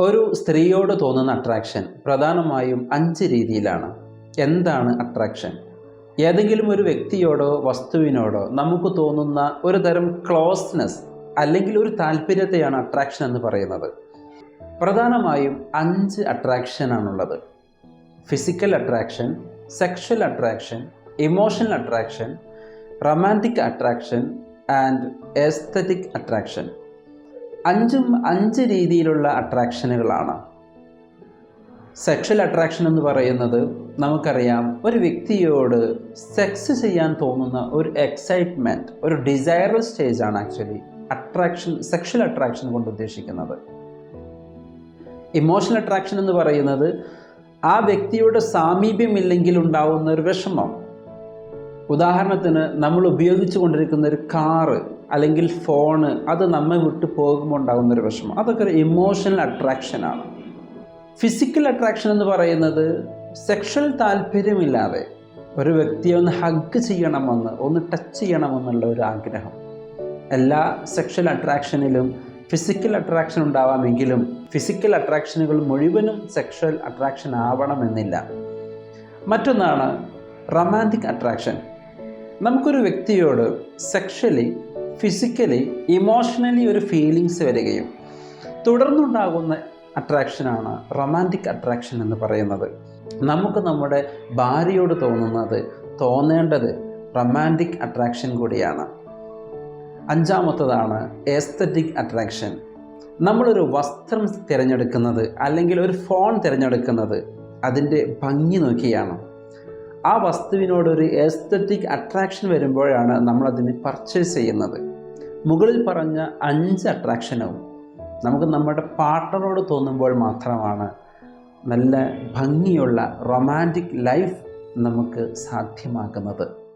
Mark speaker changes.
Speaker 1: ഒരു സ്ത്രീയോട് തോന്നുന്ന അട്രാക്ഷൻ പ്രധാനമായും അഞ്ച് രീതിയിലാണ്. എന്താണ് അട്രാക്ഷൻ ഏതെങ്കിലും ഒരു വ്യക്തിയോടോ വസ്തുവിനോടോ നമുക്ക് തോന്നുന്ന ഒരു തരം ക്ലോസ്നെസ് അല്ലെങ്കിൽ ഒരു താല്പര്യത്തെയാണ് അട്രാക്ഷൻ എന്ന് പറയുന്നത്. പ്രധാനമായും അഞ്ച് അട്രാക്ഷനാണുള്ളത് physical attraction sexual attraction emotional attraction romantic attraction and aesthetic attraction അഞ്ചും അഞ്ച് രീതിയിലുള്ള അട്രാക്ഷനുകളാണ് സെക്ഷൽ അട്രാക്ഷൻ എന്ന് പറയുന്നത് നമുക്കറിയാം ഒരു വ്യക്തിയോട് സെക്സ് ചെയ്യാൻ തോന്നുന്ന ഒരു എക്സൈറ്റ്മെന്റ് ഒരു ഡിസൈറൽ സ്റ്റേജാണ് ആക്ച്വലി അട്രാക്ഷൻ സെക്ഷൽ അട്രാക്ഷൻ കൊണ്ട് ഉദ്ദേശിക്കുന്നത്. ഇമോഷണൽ അട്രാക്ഷൻ എന്ന് പറയുന്നത് ആ വ്യക്തിയുടെ സാമീപ്യമില്ലെങ്കിൽ ഉണ്ടാവുന്ന ഒരു വിഷമം. ഉദാഹരണത്തിന് നമ്മൾ ഉപയോഗിച്ചു കൊണ്ടിരിക്കുന്ന ഒരു കാറ് അല്ലെങ്കിൽ ഫോണ് അത് നമ്മെ വിട്ട് പോകുമ്പോൾ ഉണ്ടാകുന്നൊരു വിഷമം. അതൊക്കെ ഒരു ഇമോഷണൽ അട്രാക്ഷനാണ് ഫിസിക്കൽ അട്രാക്ഷൻ എന്ന് പറയുന്നത് സെക്ഷൽ താല്പര്യമില്ലാതെ ഒരു വ്യക്തിയെ ഒന്ന് ഹഗ് ചെയ്യണമെന്ന് ഒന്ന് ടച്ച് ചെയ്യണമെന്നുള്ള ഒരു ആഗ്രഹം. എല്ലാ സെക്ഷൽ അട്രാക്ഷനിലും ഫിസിക്കൽ അട്രാക്ഷൻ ഉണ്ടാവാമെങ്കിലും ഫിസിക്കൽ അട്രാക്ഷനുകൾ മുഴുവനും സെക്ഷൽ അട്രാക്ഷൻ ആവണമെന്നില്ല. മറ്റൊന്നാണ് റൊമാന്റിക് അട്രാക്ഷൻ നമുക്കൊരു വ്യക്തിയോട് സെക്ഷലി ഫിസിക്കലി ഇമോഷണലി ഒരു ഫീലിങ്സ് വരികയും തുടർന്നുണ്ടാകുന്ന അട്രാക്ഷനാണ് റൊമാന്റിക് അട്രാക്ഷൻ എന്ന് പറയുന്നത്. നമുക്ക് നമ്മുടെ ഭാര്യയോട് തോന്നുന്നത് തോന്നേണ്ടത് റൊമാന്റിക് അട്രാക്ഷൻ കൂടിയാണ്. അഞ്ചാമത്തതാണ് എസ്തറ്റിക് അട്രാക്ഷൻ നമ്മളൊരു വസ്ത്രം തിരഞ്ഞെടുക്കുന്നത് അല്ലെങ്കിൽ ഒരു ഫോൺ തിരഞ്ഞെടുക്കുന്നത് അതിന്റെ ഭംഗി നോക്കിയാണ്. ആ വസ്തുവിനോടൊരു എസ്തറ്റിക് അട്രാക്ഷൻ വരുമ്പോഴാണ് നമ്മളതിന് പർച്ചേസ് ചെയ്യുന്നത്. മുകളിൽ പറഞ്ഞ അഞ്ച് അട്രാക്ഷനും നമുക്ക് നമ്മുടെ പാർട്ട്ണറോട് തോന്നുമ്പോൾ മാത്രമാണ് നല്ല ഭംഗിയുള്ള റൊമാന്റിക് ലൈഫ് നമുക്ക് സാധ്യമാക്കുന്നത്.